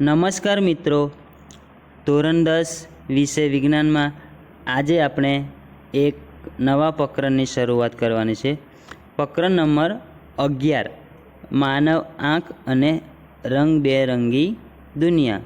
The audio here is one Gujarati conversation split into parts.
નમસ્કાર મિત્રો. ધોરણ દસ વિષય વિજ્ઞાનમાં આજે આપણે એક નવા પ્રકરણની શરૂઆત કરવાની છે. પ્રકરણ નંબર અગિયાર. માનવ આંખ અને રંગબેરંગી દુનિયા.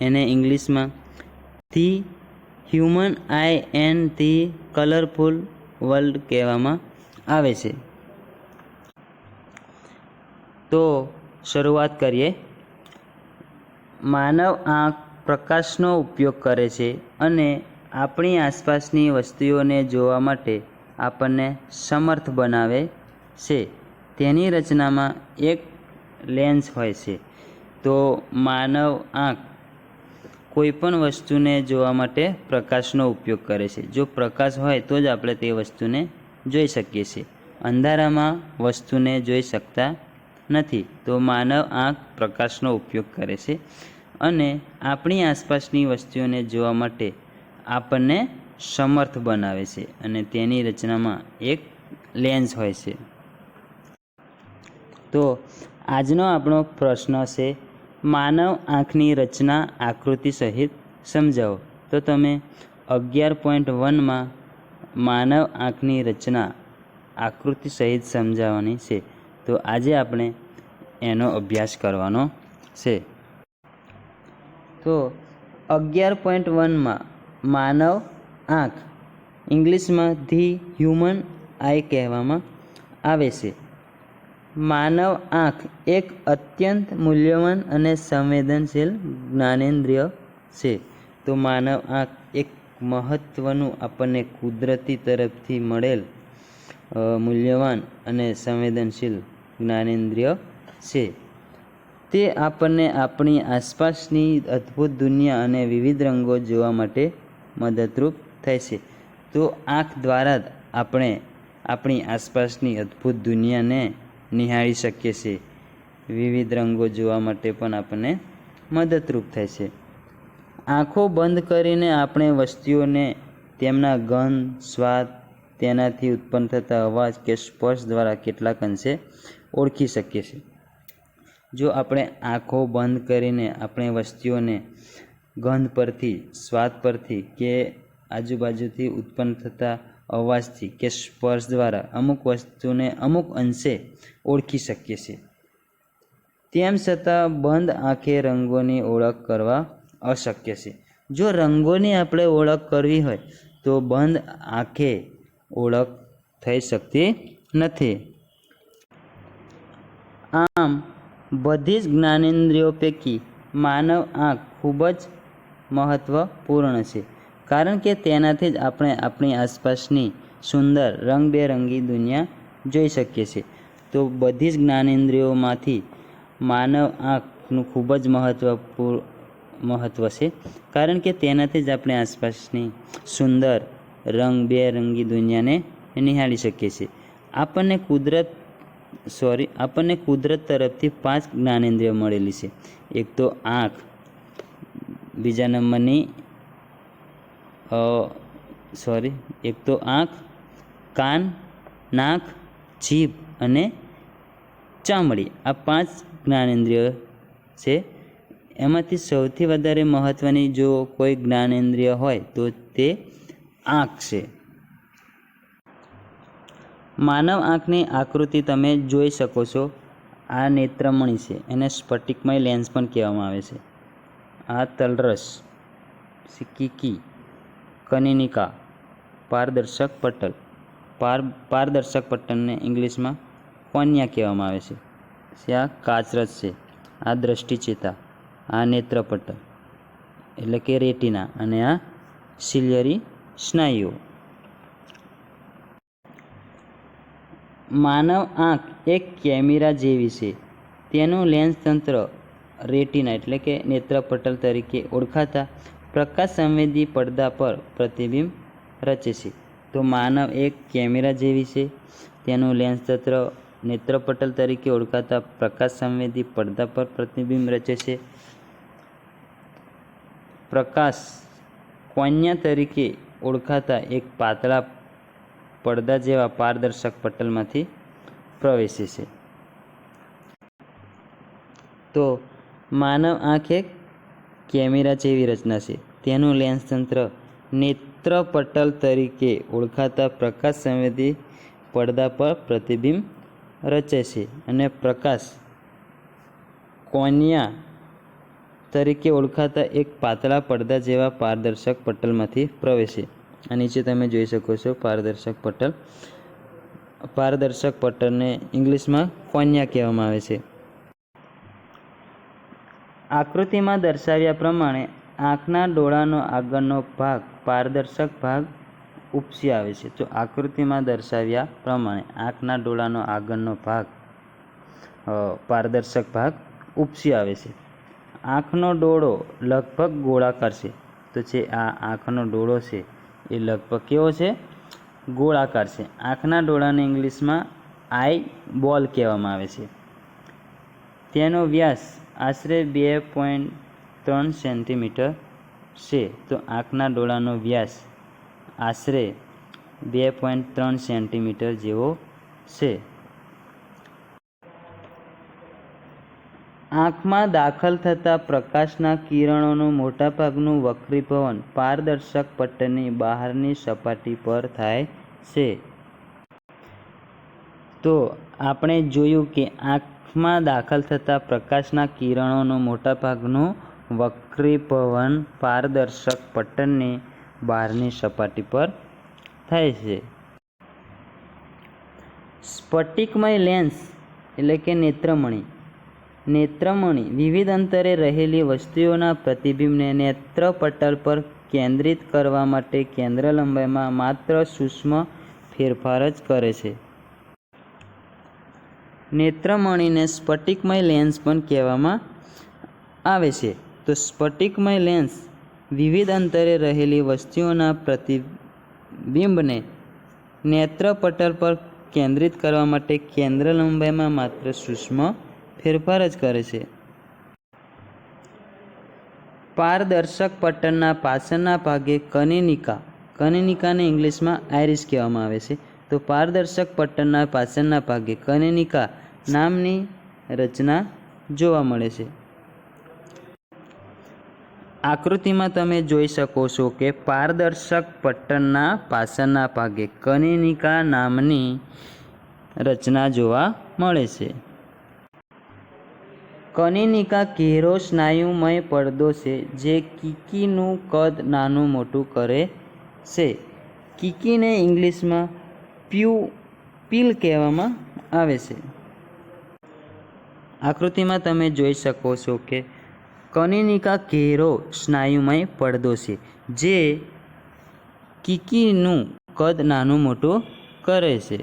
એને ઇંગ્લિશમાં the human eye and the colourful world કહેવામાં આવે છે. તો શરૂઆત કરીએ. માનવ આંખ પ્રકાશનો ઉપયોગ કરે છે અને આપણી આસપાસની વસ્તુઓને જોવા માટે આપણને સમર્થ બનાવે છે. તેની રચનામાં એક લેન્સ હોય છે. તો માનવ આંખ કોઈપણ વસ્તુને જોવા માટે પ્રકાશનો ઉપયોગ કરે છે. જો પ્રકાશ હોય તો જ આપણે તે વસ્તુને જોઈ શકીએ છીએ. અંધારામાં વસ્તુને જોઈ શકતા નથી. તો માનવ આંખ પ્રકાશનો ઉપયોગ કરે છે. અને આપણી આસપાસની વસ્તુઓને જોવા માટે આપણને સમર્થ બનાવે છે અને તેની રચનામાં એક લેન્સ હોય છે. તો આજનો આપણો પ્રશ્ન છે, માનવ આંખની રચના આકૃતિ સહિત સમજાવો. તો તમે અગિયાર પોઈન્ટ વનમાં માનવ આંખની રચના આકૃતિ સહિત સમજાવવાની છે. તો આજે આપણે એનો અભ્યાસ કરવાનો છે. તો અગિયાર પોઈન્ટ વનમાં માનવ આંખ, ઇંગ્લિશમાં ધી હ્યુમન આઈ કહેવામાં આવે છે. માનવ આંખ એક અત્યંત મૂલ્યવાન અને સંવેદનશીલ જ્ઞાનેન્દ્રિય છે. તો માનવ આંખ એક મહત્ત્વનું આપણને કુદરતી તરફથી મળેલ મૂલ્યવાન અને સંવેદનશીલ જ્ઞાનેન્દ્રિય છે. તે આપણને આપણી આસપાસની અદ્ભુત દુનિયા અને વિવિધ રંગો જોવા માટે મદદરૂપ થાય છે તો આંખ દ્વારા જ આપણે આપણી આસપાસની અદ્ભુત દુનિયાને નિહાળી શકીએ છીએ. વિવિધ રંગો જોવા માટે પણ આપણને મદદરૂપ થાય છે આંખો બંધ કરીને આપણે વસ્તુઓને તેમના ગંધ, સ્વાદ, તેનાથી ઉત્પન્ન થતા અવાજ કે સ્પર્શ દ્વારા કેટલાક અંશે ઓળખી શકીએ છીએ. જો આપણે આંખો બંધ કરીને આપણે વસ્તુઓને ગંધ પરથી, સ્વાદ પરથી કે આજુબાજુથી ઉત્પન્ન થતા અવાજથી કે સ્પર્શ દ્વારા અમુક વસ્તુને અમુક અંશે ઓળખી શકીએ છીએ. તેમ છતાં બંધ આંખે રંગોની ઓળખ કરવા અશક્ય છે. જો રંગોની આપણે ઓળખ કરવી હોય, તો બંધ આંખે ઓળખ થઈ શકતી નથી. આમ બધી જ જ્ઞાનેન્દ્રિયો પૈકી માનવ આંખ ખૂબ જ મહત્ત્વપૂર્ણ છે. કારણ કે તેનાથી જ આપણે આપણી આસપાસની સુંદર રંગબેરંગી દુનિયા જોઈ શકીએ છીએ. તો બધી જ જ્ઞાનેન્દ્રિયોમાંથી માનવ આંખનું ખૂબ જ મહત્ત્વપૂર્ણ મહત્ત્વ છે. કારણ કે તેનાથી જ આપણે આસપાસની સુંદર રંગબેરંગી દુનિયાને નિહાળી શકીએ છીએ. આપણને કુદરત સોરી, આપણને કુદરત તરફથી પાંચ જ્ઞાનેન્દ્રિય મળેલી છે. એક તો આંખ, બીજા નંબરની સોરી, એક તો આંખ, કાન, નાક, જીભ અને ચામડી. આ પાંચ જ્ઞાનેન્દ્રિય છે. એમાંથી સૌથી વધારે મહત્ત્વની જો કોઈ જ્ઞાનેન્દ્રિય હોય તો તે આંખ છે. માનવ આંખની આકૃતિ તમે જોઈ શકો છો. આ નેત્રમણી છે. એને સ્ફટિકમય લેન્સ પણ કહેવામાં આવે છે. આ તલરસ, સિક્કીકી, કનિનિકા, પારદર્શક પટલ પાર, પારદર્શક પટ્ટનને ઇંગ્લિશમાં કોન્યા કહેવામાં આવે છે. પછી આ કાચરસ છે. આ દ્રષ્ટિચેતા, આ નેત્રપટલ એટલે કે રેટિના અને આ સિલિયરી સ્નાયુઓ. માનવ આંખ એક કેમેરા જેવી છે. તેનું લેન્સ તંત્ર રેટિના એટલે કે નેત્રપટલ તરીકે ઓળખાતા પ્રકાશ સંવેદી પડદા પર પ્રતિબિંબ રચે છે. તો માનવ એક કેમેરા જેવી છે. તેનું લેન્સ તંત્ર નેત્રપટલ તરીકે ઓળખાતા પ્રકાશ સંવેદી પડદા પર પ્રતિબિંબ રચે છે. પ્રકાશ કોન્યા તરીકે ઓળખાતા એક પાતળા પડદા જેવા પારદર્શક પટલમાંથી પ્રવેશે છે. તો માનવ આંખ એક કેમેરા જેવી રચના છે. તેનું લેન્સ તંત્ર નેત્રપટલ તરીકે ઓળખાતા પ્રકાશ સંવેદી પડદા પર પ્રતિબિંબ રચે છે અને પ્રકાશ કોન્યા તરીકે ઓળખાતા એક પાતળા પડદા જેવા પારદર્શક પટલમાંથી પ્રવેશે. આ નીચે તમે જોઈ શકો છો પારદર્શક પટલ. પારદર્શક પટલને ઇંગ્લિશમાં કોન્યા કહેવામાં આવે છે. આકૃતિમાં દર્શાવ્યા પ્રમાણે આંખના ડોળાનો આગળનો ભાગ પારદર્શક ભાગ ઉપસી આવે છે. તો આકૃતિમાં દર્શાવ્યા પ્રમાણે આંખના ડોળાનો આગળનો ભાગ પારદર્શક ભાગ ઉપસી આવે છે. આંખનો ડોળો લગભગ ગોળાકાર છે. તો જે આ આંખનો ડોળો છે એ લગભગ કેવો છે? ગોળાકાર છે. આંખના ડોળાને ઇંગ્લિશમાં આઈ બોલ કહેવામાં આવે છે. તેનો વ્યાસ આશરે બે પોઈન્ટ ત્રણ સેન્ટીમીટર છે. તો આંખના ડોળાનો વ્યાસ આશરે બે પોઈન્ટ ત્રણ સેન્ટીમીટર જેવો છે. આંખમાં દાખલ થતા પ્રકાશના કિરણોનું મોટાભાગનું વક્રીભવન પારદર્શક પટ્ટની બહારની સપાટી પર થાય છે. તો આપણે જોયું કે આંખમાં દાખલ થતા પ્રકાશના કિરણોનું મોટાભાગનું વક્રીભવન પારદર્શક પટ્ટનની બહારની સપાટી પર થાય છે. સ્ફટિકમય લેન્સ એટલે કે નેત્રમણી નેત્રમણી વિવિધ અંતરે રહેલી વસ્તુઓના પ્રતિબિંબને નેત્રપટલ પર કેન્દ્રિત કરવા માટે કેન્દ્ર લંબાઈમાં માત્ર સૂક્ષ્મ ફેરફાર જ કરે છે. નેત્રમણીને સ્ફટિકમય લેન્સ પણ કહેવામાં આવે છે. તો સ્ફટિકમય લેન્સ વિવિધ અંતરે રહેલી વસ્તુઓના પ્રતિબિંબને નેત્રપટલ પર કેન્દ્રિત કરવા માટે કેન્દ્ર લંબાઈમાં માત્ર સૂક્ષ્મ ફેરફાર જ કરે છે. પારદર્શક પટ્ટનના પાછળના ભાગે કનિનિકા. કનિનિકાને ઇંગ્લિશમાં આઇરિસ કહેવામાં આવે છે. તો પારદર્શક પટ્ટનના પાછળના ભાગે કનિનિકા નામની રચના જોવા મળે છે. આકૃતિમાં તમે જોઈ શકો છો કે પારદર્શક પટ્ટનના પાછળના ભાગે કનિનિકા નામની રચના જોવા મળે છે. કનિનિકા ઘેરો સ્નાયુમય પડદો છે, જે કીકીનું કદ નાનું મોટું કરે છે. કીકીને ઇંગ્લિશમાં પ્યુ, પીલ કહેવામાં આવે છે. આકૃતિમાં તમે જોઈ શકો છો કે કનિનિકા ઘેરો સ્નાયુમય પડદો છે, જે કીકીનું કદ નાનું મોટું કરે છે.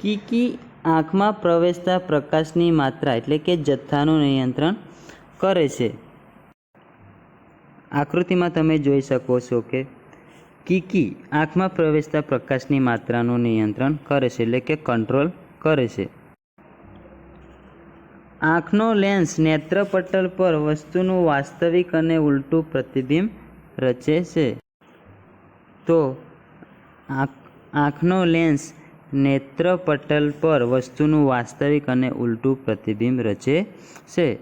કીકી આંખમાં પ્રવેશતા પ્રકાશની માત્રા એટલે કે જથ્થાનું નિયંત્રણ કરે છે. આકૃતિમાં તમે જોઈ શકો છો કે કીકી આંખમાં પ્રવેશતા પ્રકાશની માત્રાનું નિયંત્રણ કરે છે એટલે કે કંટ્રોલ કરે છે. આંખનો લેન્સ નેત્રપટલ પર વસ્તુનું વાસ્તવિક અને ઉલટું પ્રતિબિંબ રચે છે. તો આંખ, આંખનો લેન્સ નેત્રપટલ પર વસ્તુનું વાસ્તવિક અને ઉલટું પ્રતિબિંબ રચે છે.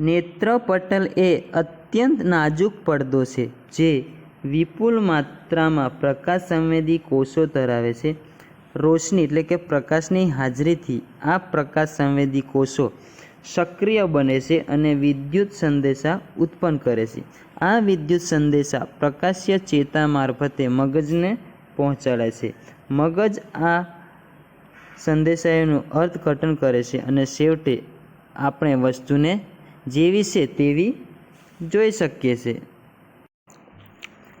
નેત્રપટલ એ અત્યંત નાજુક પડદો છે, જે વિપુલ માત્રામાં પ્રકાશ સંવેદી કોષો ધરાવે છે. રોશની એટલે કે પ્રકાશની હાજરીથી આ પ્રકાશ સંવેદી કોષો સક્રિય બને છે અને વિદ્યુત સંદેશા ઉત્પન્ન કરે છે. આ વિદ્યુત સંદેશા પ્રકાશ્ય ચેતા મારફતે મગજને પહોંચાડે છે. મગજ આ સંદેશાઓનું અર્થઘટન કરે છે અને છેવટે આપણે વસ્તુને જેવી છે તેવી જોઈ શકીએ છીએ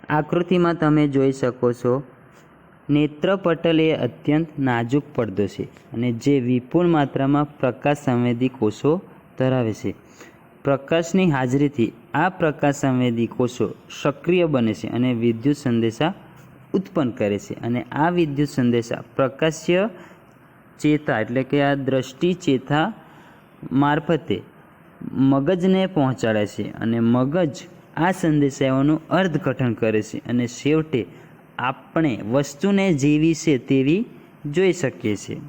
આકૃતિમાં તમે જોઈ શકો છો નેત્રપટલ એ અત્યંત નાજુક પડદો છે અને જે વિપુલ માત્રામાં પ્રકાશ સંવેદી કોષો ધરાવે છે. પ્રકાશની હાજરીથી આ પ્રકાશ સંવેદી કોષો સક્રિય બને છે અને વિદ્યુત સંદેશા ઉત્પન્ન કરે છે અને આ વિદ્યુત સંદેશા પ્રકાશ્ય ચેતા એટલે કે આ દ્રષ્ટિ ચેતા મારફતે મગજને પહોંચાડે છે અને મગજ આ સંદેશાઓનું અર્થઘટન કરે છે અને છેવટે આપણે વસ્તુને જેવી છે તેવી જોઈ શકીએ છીએ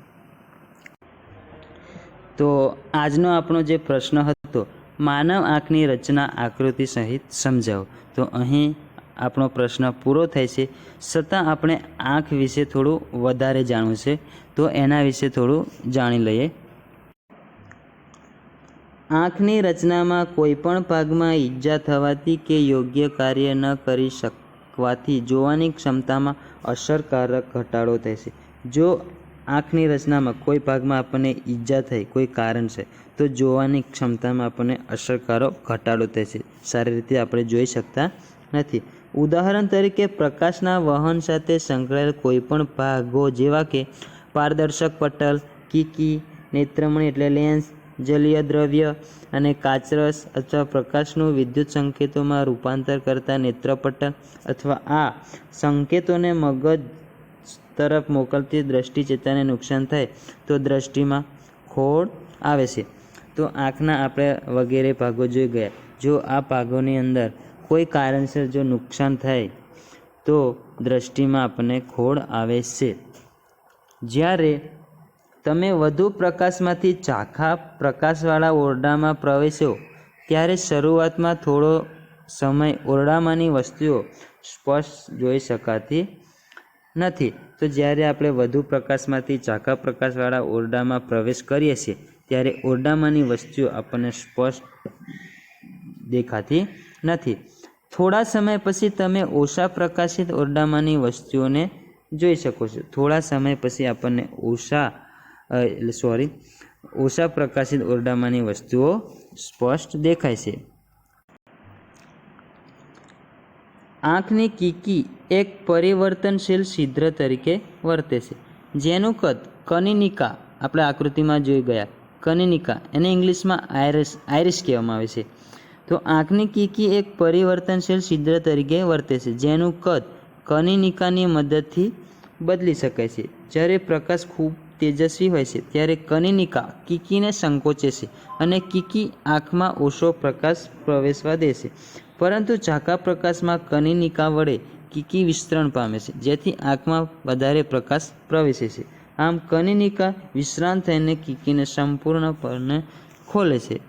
તો આજનો આપણો જે પ્રશ્ન હતો, માનવ આંખની રચના આકૃતિ સહિત સમજાવો. તો અહીં આપણો પ્રશ્ન પૂરો થાય છે. છતાં આપણે આંખ વિશે થોડું વધારે જાણવું છે. તો એના વિશે થોડું જાણી લઈએ. આંખની રચનામાં કોઈપણ ભાગમાં ઈજા થવાથી કે યોગ્ય કાર્ય ન કરી શકવાથી જોવાની ક્ષમતામાં અસરકારક ઘટાડો થાય છે. જો આંખની રચનામાં કોઈ ભાગમાં આપણને ઈજા થઈ, કોઈ કારણ છે, તો જોવાની ક્ષમતામાં આપણને અસરકારક ઘટાડો છે. સારી રીતે આપણે જોઈ શકતા નથી. ઉદાહરણ તરીકે પ્રકાશના વહન સાથે સંકળાયેલ કોઈપણ ભાગો જેવા કે પારદર્શક પટલ, કીકી, નેત્રમણી એટલે લેન્સ જલીય દ્રવ્ય અને કાચરસ અથવા પ્રકાશનું વિદ્યુત સંકેતોમાં રૂપાંતર કરતા નેત્રપટલ અથવા આ સંકેતોને મગજ તરફ મોકલતી દ્રષ્ટિ ચેતાને નુકસાન થાય તો દ્રષ્ટિમાં ખોડ આવે છે. તો આંખના આપણે વગેરે ભાગો જોઈ ગયા. જો આ ભાગોની અંદર કોઈ કારણસર જો નુકસાન થાય, તો દ્રષ્ટિમાં આપણને ખોડ આવે છે. જ્યારે તમે વધુ પ્રકાશમાંથી ઝાંખા પ્રકાશવાળા ઓરડામાં પ્રવેશો, ત્યારે શરૂઆતમાં થોડો સમય ઓરડામાંની વસ્તુઓ સ્પષ્ટ જોઈ શકાતી નથી. તો જ્યારે આપણે વધુ પ્રકાશમાંથી ઝાંખા પ્રકાશવાળા ઓરડામાં પ્રવેશ કરીએ છીએ, ત્યારે ઓરડામાંની વસ્તુઓ આપણને સ્પષ્ટ દેખાતી નથી. થોડા સમય પછી તમે ઓછા પ્રકાશિત ઓરડામાંની વસ્તુઓને જોઈ શકો છો. થોડા સમય પછી આપણને ઓછા સોરી ઓછા પ્રકાશિત ઓરડામાંની વસ્તુઓ સ્પષ્ટ દેખાય છે. આંખની કીકી એક પરિવર્તનશીલ છિદ્ર તરીકે વર્તે છે. જેનું કદ કનિનિકા, આપણે આકૃતિમાં જોઈ ગયા, કનિનિકા, એને ઇંગ્લિશમાં આયરિસ આયરિશ કહેવામાં આવે છે. તો આંખની કીકી એક પરિવર્તનશીલ છિદ્ર તરીકે વર્તે છે, જેનું કદ કનિનિકાની મદદથી બદલી શકાય છે. જ્યારે પ્રકાશ ખૂબ તેજસ્વી હોય છે, ત્યારે કનિનિકા કીકીને સંકોચે છે અને કીકી આંખમાં ઓછો પ્રકાશ પ્રવેશવા દે છે. પરંતુ ઝાંખા પ્રકાશમાં કનિનિકા વડે કીકી વિસ્તરણ પામે છે, જેથી આંખમાં વધારે પ્રકાશ પ્રવેશે છે. આમ કનિનિકા વિશ્રાંત થઈને કીકીને સંપૂર્ણપણે ખોલે છે.